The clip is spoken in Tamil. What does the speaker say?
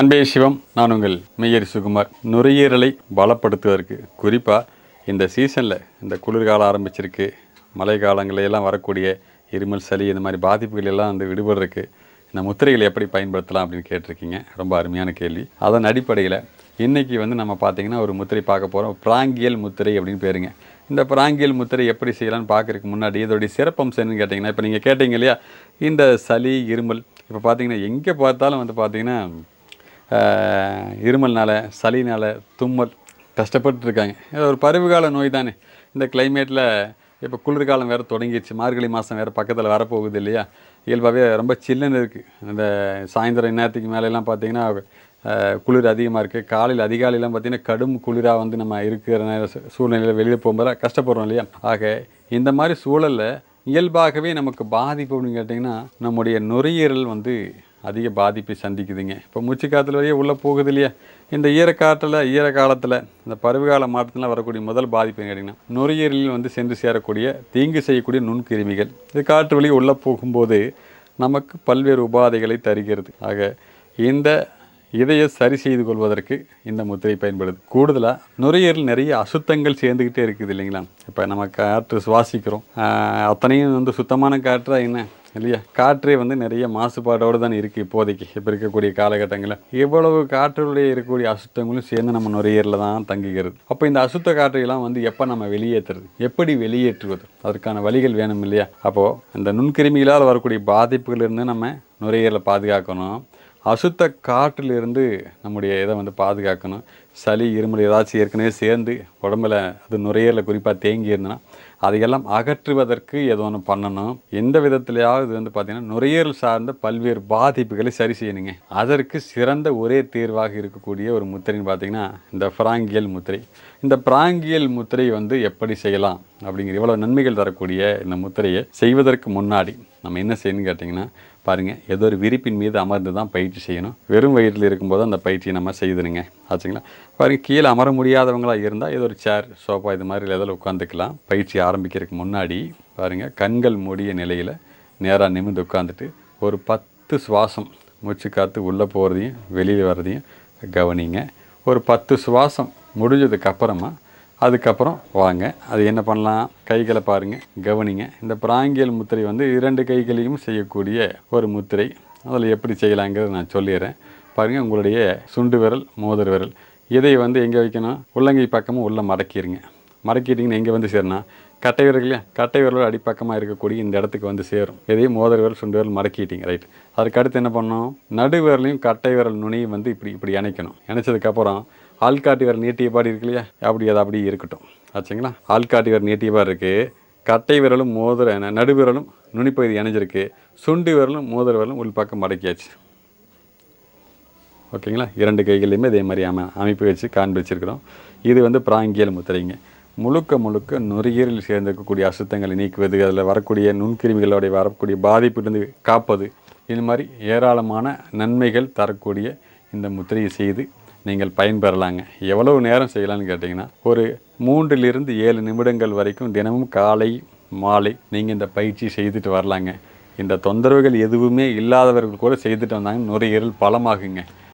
அன்பே சிவம் நான் உங்கள் மெய்யர் சுகுமார் நுரையீரலை பலப்படுத்துவதற்கு குறிப்பாக இந்த சீசனில் இந்த குளிர்காலம் ஆரம்பிச்சிருக்கு. மழை காலங்களிலயெல்லாம் வரக்கூடிய இருமல் சளி இந்த மாதிரி பாதிப்புகள் எல்லாம் வந்து விடுபடுறதுக்கு இந்த முத்திரைகளை எப்படி பயன்படுத்தலாம் அப்படின்னு கேட்டிருக்கீங்க. ரொம்ப அருமையான கேள்வி. அதன் அடிப்படையில் இன்றைக்கி வந்து நம்ம பார்த்தீங்கன்னா ஒரு முத்திரை பார்க்க போகிறோம் பிராங்கியல் முத்திரை அப்படின்னு பேருங்க. இந்த பிராங்கியல் முத்திரை எப்படி செய்யலாம்னு பார்க்குறதுக்கு முன்னாடி இதோடைய சிறப்பம்சம் என்னன்னு கேட்டிங்கன்னா இப்போ நீங்கள் கேட்டீங்க இல்லையா? இந்த சளி இருமல் இப்போ பார்த்தீங்கன்னா எங்கே பார்த்தாலும் வந்து பார்த்திங்கன்னா இருமல்னால சளினால் தும்மல் கஷ்டப்பட்டு இருக்காங்க இது ஒரு பருவகால நோய் தானே. இந்த கிளைமேட்டில் இப்போ குளிர்காலம் வேறு தொடங்கிடுச்சு. மார்கழி மாதம் வேறு பக்கத்தில் வரப்போகுது இல்லையா? இயல்பாகவே ரொம்ப சில்லுன்னு இருக்குது இந்த சாயந்தரம் நேரத்துக்கு மேலெல்லாம் பார்த்திங்கன்னா குளிர் அதிகமாக இருக்குது காலையில் அதிகாலையெல்லாம் பார்த்தீங்கன்னா கடும் குளிராக வந்து நம்ம இருக்கிற நேர சூ- சூழ்நிலையில் வெளியில் போகும்போது கஷ்டப்படுறோம் இல்லையா? ஆக இந்த மாதிரி சூழலில் இயல்பாகவே நமக்கு பாதிப்பு அப்படின்னு கேட்டிங்கன்னா நம்முடைய நுரையீரல் வந்து அதிக பாதிப்பை சந்திக்குதுங்க. இப்போ மூச்சு காற்றுல வரையே உள்ளே போகுது இல்லையா? இந்த ஈரக்காற்றில் ஈர காலத்தில் இந்த பருவகால மாற்றத்தில் வரக்கூடிய முதல் பாதிப்பு கேட்டிங்கன்னா நுரையீரலில் வந்து சென்று சேரக்கூடிய தீங்கு செய்யக்கூடிய நுண்கிருமிகள். இது காற்று வழி உள்ளே போகும்போது நமக்கு பல்வேறு உபாதைகளை தருகிறது. ஆக இந்த இதையை சரி செய்து கொள்வதற்கு இந்த முத்திரை பயன்படுது. கூடுதலாக நுரையீரல் நிறைய அசுத்தங்கள் சேர்ந்துக்கிட்டே இருக்குது இல்லைங்களா? இப்போ நம்ம காற்று சுவாசிக்கிறோம். அத்தனையும் வந்து சுத்தமான காற்றாக என்ன? இல்லையா? காற்றே வந்து நிறைய மாசுபாடோடு தான் இருக்குது இப்போதைக்கு. இப்போ இருக்கக்கூடிய காலகட்டங்களில். இவ்வளவு காற்றுடைய இருக்கக்கூடிய அசுத்தங்களும் சேர்ந்து நம்ம நுரையீரலில் தான் தங்குகிறது. அப்போ இந்த அசுத்த காற்றையெல்லாம் வந்து எப்போ நம்ம வெளியேற்றுறது? எப்படி வெளியேற்றுவது? அதற்கான வழிகள் வேணும் இல்லையா? அப்போது இந்த நுண்கிருமிகளால் வரக்கூடிய பாதிப்புகளிலிருந்து நம்ம நுரையீரலை பாதுகாக்கணும். அசுத்த காற்றிலிருந்து நம்முடைய இதை வந்து பாதுகாக்கணும். சளி இருமல் ஏதாச்சும் ஏற்கனவே சேர்ந்து உடம்புல அது நுரையீரல குறிப்பாக தேங்கி இருந்ததுன்னா அதையெல்லாம் அகற்றுவதற்கு ஏதோ ஒன்று பண்ணணும். எந்த விதத்திலையாவது வந்து பார்த்திங்கன்னா நுரையீரல் சார்ந்த பல்வேறு பாதிப்புகளை சரி செய்யணுங்க. அதற்கு சிறந்த ஒரே தீர்வாக இருக்கக்கூடிய ஒரு முத்திரைன்னு பார்த்தீங்கன்னா இந்த பிராங்கியல் முத்திரை. இந்த பிராங்கியல் முத்திரை வந்து எப்படி செய்யலாம் அப்படிங்கிற இவ்வளோ நன்மைகள் தரக்கூடிய இந்த முத்திரையை செய்வதற்கு முன்னாடி நம்ம என்ன செய்யணும்னு கேட்டிங்கன்னா பாருங்கள் ஏதோ ஒரு விரிப்பின் மீது அமர்ந்து தான் பயிற்சி செய்யணும். வெறும் வயிற்றில் இருக்கும்போது அந்த பயிற்சியை நம்ம செய்துருங்க ஆச்சுங்களா? பாருங்கள் கீழே அமர முடியாதவங்களா இருந்தால் ஏதோ ஒரு சேர் சோஃபா இது மாதிரி எதில் உட்காந்துக்கலாம் பயிற்சி ஆரம்பிக்கிறதுக்கு முன்னாடி பாருங்கள் கண்கள் மூடிய நிலையில் நேராக நிமிர்ந்து உட்காந்துட்டு ஒரு பத்து சுவாசம் மூச்சு காற்று உள்ளே போகிறதையும் வெளியில் வர்றதையும் கவனிங்க. ஒரு பத்து சுவாசம் முடிஞ்சதுக்கு அப்புறமா அதுக்கப்புறம் வாங்க. அது என்ன பண்ணலாம்? கைகளை பாருங்கள் கவனிங்க. இந்த பிராங்கியல் முத்திரை வந்து இரண்டு கைகளையும் செய்யக்கூடிய ஒரு முத்திரை. அதில் எப்படி செய்யலாங்கிறத நான் சொல்லிடுறேன். பாருங்கள் உங்களுடைய சுண்டு விரல் மோதிர விரல். இதை வந்து எங்கே வைக்கணும்? உள்ளங்கை பக்கமும் உள்ளே மடக்கிடுங்க. மடக்கிட்டிங்கன்னா எங்கே வந்து சேரணும்? கட்டை விரல் இல்லையா? கட்டை விரலோட அடிப்பக்கமாக இருக்கக்கூடிய இந்த இடத்துக்கு வந்து சேரும். இதையும் மோதிர விரல் சுண்டு விரல் மடக்கிட்டீங்க ரைட் அதுக்கு அடுத்து என்ன பண்ணணும்? நடு விரலையும் கட்டை விரல் நுனியும் வந்து இப்படி இப்படி இணைக்கணும். இணைச்சதுக்கப்புறம் ஆள்காட்டி விரல் நீட்டிய பாடி இருக்கு இல்லையா? அப்படி அது அப்படி இருக்கட்டும். ஆச்சுங்களா? ஆள்காட்டி விரல் நீட்டிய பாடு இருக்குது கட்டை விரலும் மோதிர நடுவிரலும் நுனிப்பகுதி இணைஞ்சிருக்கு. சுண்டு விரலும் மோதிர விரலும் உள்பக்கம் மடக்கியாச்சு. ஓகேங்களா? இரண்டு கைகளையுமே இதே மாதிரி அமை அமைப்பு வச்சு காண்பிச்சிருக்கிறோம். இது வந்து பிராங்கியல் முத்திரைங்க. முழுக்க முழுக்க நுரையீரலில் சேர்ந்திருக்கக்கூடிய அசுத்தங்களை நீக்குவது அதில் வரக்கூடிய நுண்கிருமிகளோடைய வரக்கூடிய பாதிப்பிலிருந்து காப்பது இது மாதிரி ஏராளமான நன்மைகள் தரக்கூடிய இந்த முத்திரையை செய்து நீங்கள் பயன்பெறலாங்க. எவ்வளவு நேரம் செய்யலாம்னு கேட்டிங்கன்னா ஒரு மூன்றிலிருந்து ஏழு நிமிடங்கள் வரைக்கும் தினமும் காலை மாலை நீங்கள் இந்த பயிற்சி செய்துட்டு வரலாங்க. இந்த தொந்தரவுகள் எதுவுமே இல்லாதவர்கள் கூட செய்துட்டு வந்தாங்க. நுரையீரல் பலமாகுங்க.